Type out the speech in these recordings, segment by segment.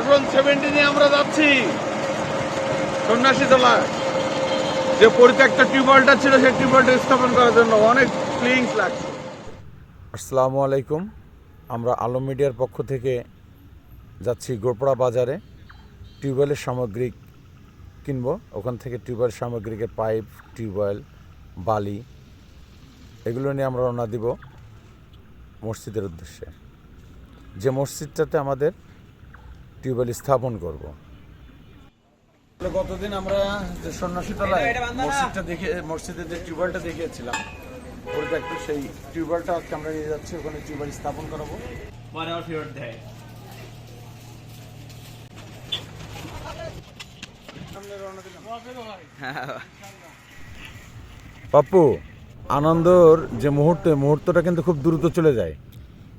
Version seventy নিয়ে আমরা যাচ্ছি। সন্ন্যাসী তলায় যে পরিত্যক্ত টিউবওয়েলটা ছিল, সেই টিউবওয়েলটা স্থাপন করার জন্য অনেক ফিলিংস লাগছে। আসসালামু আলাইকুম। আমরা আলম মিডিয়ার পক্ষ থেকে যাচ্ছি গোপড়া বাজারে। টিউবওয়েলের সামগ্রিক কিনব। ওখান থেকে টিউবওয়েল সামগ্রীকে পাইপ, টিউবওয়েল, বালি, এগুলো নিয়ে আমরা রওনা দিব মসজিদের উদ্দেশ্যে। যে মসজিদটাতে আমাদের টিউবওয়েল স্থাপন করব। গতদিন আমরা যে সন্ন্যাসী তলায় মসজিদটা দেখে মসজিদের যে টিউবওয়েলটা দেখিয়েছিলাম পরিত্যক্ত সেই টিউবওয়েলটা আজকে আমরা নিয়ে যাচ্ছি ওখানে টিউবওয়েল স্থাপন করাবো। পাপ্পু আনন্দর যে মুহূর্তে মুহূর্তটা কিন্তু খুব দ্রুত চলে যায়।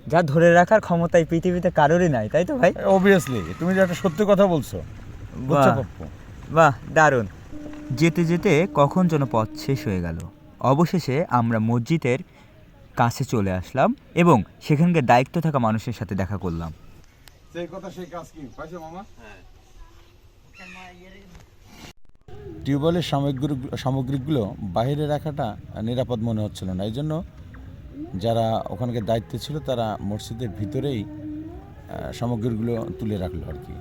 যা ধরে রাখার ক্ষমতা এই পৃথিবীতে কারোরই নাই তাই তো ভাই? অবভিয়াসলি তুমি যে একটা সত্যি কথা বলছো বাহ। দারুণ। যেতে যেতে কখন যেন পথ শেষ হয়ে গেল। অবশেষে আমরা মসজিদের কাছে চলে আসলাম এবং সেখানকার দায়িত্ব থাকা মানুষের সাথে দেখা করলাম। সেই কথা সেই কাজ কি? পাইছো মামা? টিউবওয়েলের সামগ্রিক সামগ্রিকগুলো বাইরে রাখাটা নিরাপদ মনে হচ্ছিল না এই জন্য যারা ওখানকার দায়িত্বে ছিল, তারা মসজিদের ভিতরেই সামগ্রীগুলো তুলে রাখল আর কি।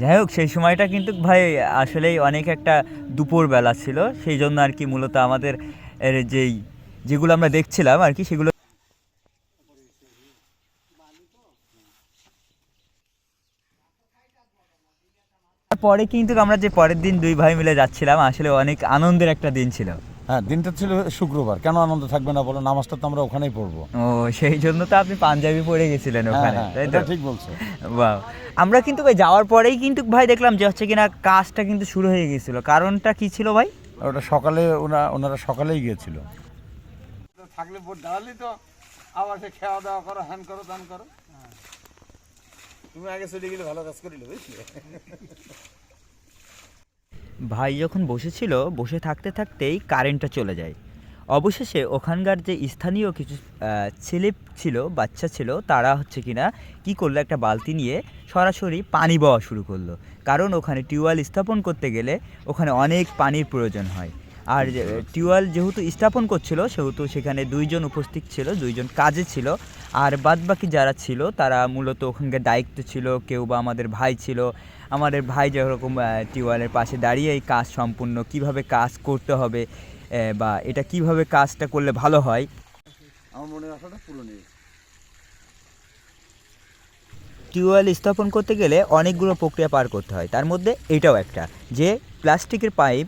যাই হোক, সেই সময়টা কিন্তু ভাই আসলেই অনেক একটা দুপুর বেলা ছিল। সেই জন্য আর কি মূলত আমাদের যেই, যেগুলো আমরা দেখছিলাম আর কি, সেগুলো পরে কিন্তু আমরা যে পরের দিন দুই ভাই মিলে যাচ্ছিলাম, আসলে অনেক আনন্দের একটা দিন ছিল। হ্যাঁ দিনটা ছিল শুক্রবার। কেন আনন্দ থাকবে না বলো? নামাজটা তো আমরা ওখানেই পড়ব। ও সেই জন্য তো আপনি পাঞ্জাবি পরে গেছিলেন হ্যাঁ ওখানে হ্যাঁ তাই তো? এটা ঠিক বলছো। বাহ। আমরা কিন্তু ভাই যাওয়ার পরেই কিন্তু ভাই দেখলাম যে হচ্ছে কিনা কাজটা কিন্তু শুরু হয়ে গেছিল। কারণটা কি ছিল ভাই? ওটা সকালে ওনা ওনারা সকালেই গিয়েছিল। থাকলে বোর্ড দাঁড়ালি তো আবার সে খাওয়া দাওয়া করো হ্যান করো দান করো। তুমি আগে চলে গেলে ভালো কাজ করিলে বুঝলে? ভাই যখন বসেছিল, বসে থাকতে থাকতেই কারেন্টটা চলে যায়। অবশেষে ওখানকার যে স্থানীয় কিছু ছেলে ছিল, বাচ্চা ছিল, তারা হচ্ছে কি না কী করল, একটা বালতি নিয়ে সরাসরি পানি বওয়া শুরু করল। কারণ ওখানে টিউবওয়েল স্থাপন করতে গেলে ওখানে অনেক পানির প্রয়োজন হয়। আর টিউবওয়েল যেহেতু স্থাপন করছিল সেহেতু সেখানে দুইজন উপস্থিত ছিল দুইজন কাজে ছিল। আর বাদবাকি যারা ছিল তারা মূলত ওখানকার দায়িত্ব ছিল কেউ বা আমাদের ভাই ছিল। আমাদের ভাই যেরকম টিউবওয়েলের পাশে দাঁড়িয়ে এই কাজ সম্পূর্ণ কীভাবে কাজ করতে হবে বা এটা কীভাবে কাজটা করলে ভালো হয়। আমার মনে আসাটা পুরো নেই টিউবওয়েল স্থাপন করতে গেলে অনেকগুলো প্রক্রিয়া পার করতে হয়। তার মধ্যে এটাও একটা যে প্লাস্টিকের পাইপ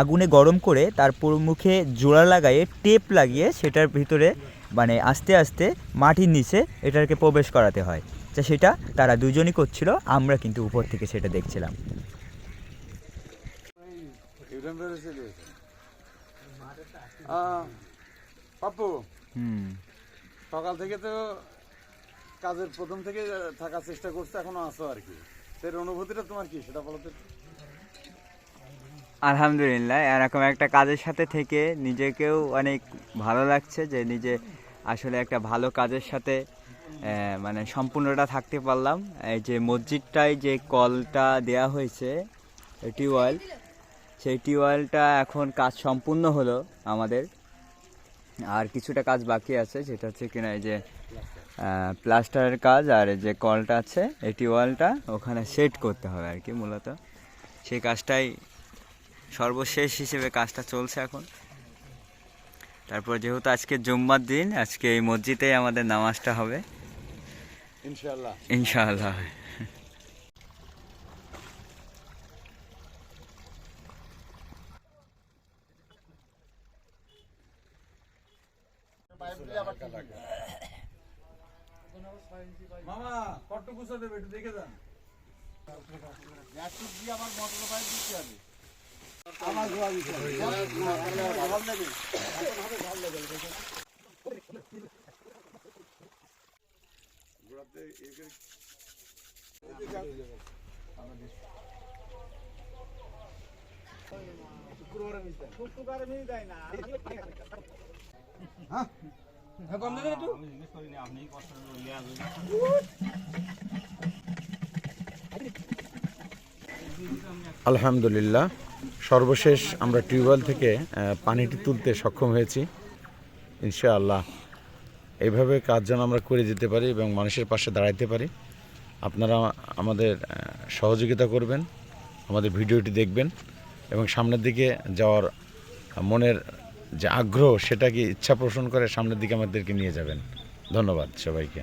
আগুনে গরম করে তার পুরো মুখে জোড়া লাগাইয়ে টেপ লাগিয়ে সেটার ভিতরে মানে আস্তে আস্তে মাটির নিচে এটাকে প্রবেশ করাতে হয়। তো সেটা তারা দুজনই করছিল আমরা কিন্তু উপর থেকে সেটা দেখছিলাম। পাপ্পু হুম। সকাল থেকে তো কাজের প্রথম থেকে থাকার চেষ্টা করছে এখনও আছো আর কি। সেই অনুভূতিটা তোমার কি সেটা বলো তো একটু। আলহামদুলিল্লাহ, এরকম একটা কাজের সাথে থেকে নিজেকেও অনেক ভালো লাগছে যে নিজে আসলে একটা ভালো কাজের সাথে মানে সম্পূর্ণটা থাকতে পারলাম। এই যে মসজিদটায় যে কলটা দেয়া হয়েছে টিউবওয়েল, সেই টিউবওয়েলটা এখন কাজ সম্পূর্ণ হলো আমাদের। আর কিছুটা কাজ বাকি আছে যেটা হচ্ছে কিনা এই যে প্লাস্টারের কাজ আর যে কলটা আছে, এই টিউবওয়েলটা ওখানে সেট করতে হবে আর কি মূলত। সেই কাজটাই সর্বশেষ হিসেবে কাজটা চলছে এখন। তারপর যেহেতু আজকে জুম্মার দিন আজকে এই মসজিদেই আমাদের নামাজটা হবে। ইনশাআল্লাহ। ইনশাআল্লাহ। মামা কত গুছা দেবে একটু দেখে যান। দিয়ে আমার মোটর পাইপ দিতে হবে হ্যাঁ আলহামদুলিল্লাহ। সর্বশেষ আমরা টিউবওয়েল থেকে পানিটি তুলতে সক্ষম হয়েছি। ইনশাআল্লাহ এইভাবে কাজ যেন আমরা করে যেতে পারি এবং মানুষের পাশে দাঁড়াইতে পারি। আপনারা আমাদের সহযোগিতা করবেন, আমাদের ভিডিওটি দেখবেন এবং সামনের দিকে যাওয়ার মনের যে আগ্রহ সেটাকে ইচ্ছা পোষণ করে সামনের দিকে আমাদেরকে নিয়ে যাবেন। ধন্যবাদ সবাইকে।